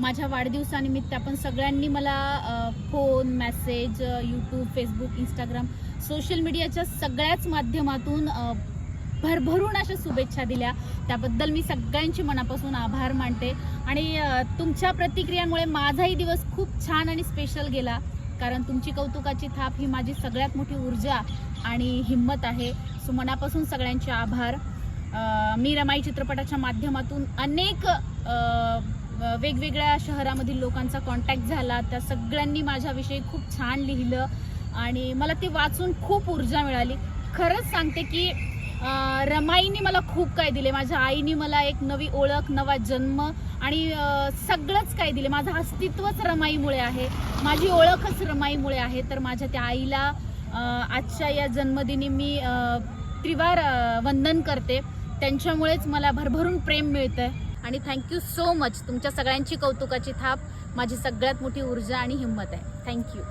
माझ्या वाढदिवसानिमित्त आपण सगळ्यांनी मला phone message YouTube Facebook Instagram social मीडियाच्या सगळ्याच माध्यमातून भरभरून अशा शुभेच्छा दिल्या. त्याबद्दल मी सगळ्यांची मनापासून आभार मानते. आणि तुमच्या प्रतिक्रियांमुळे माझाही दिवस खूप छान आणि स्पेशल गेला. कारण तुमची कौतुकाची थाप ही माझी सगळ्यात मोठी ऊर्जा आणि हिंमत आहे. सो मनापासून सगळ्यांचे आभार. मी रमाई चित्रपटाच्या माध्यमातून अनेक वेगवेगळ्या शहरामधील लोकांचा कॉन्टॅक्ट झाला. त्या सगळ्यांनी माझ्याविषयी खूप छान लिहिलं आणि मला ते वाचून खूप ऊर्जा मिळाली. खरंच सांगते की रमाईने मला खूप काय दिले. माझ्या आईने मला एक नवी ओळख नवा जन्म आणि सगळंच काय दिले. माझं अस्तित्वच रमाईमुळे आहे. माझी ओळखच रमाईमुळे आहे. तर माझ्या त्या आईला आजच्या या जन्मदिनी मी त्रिवार वंदन करते. त्यांच्यामुळेच मला भरभरून प्रेम मिळतंय. आणि थँक्यू सो मच तुमच्या सगळ्यांची कौतुकाची थाप माझी सगळ्यात मोठी ऊर्जा आणि हिंमत आहे. थँक्यू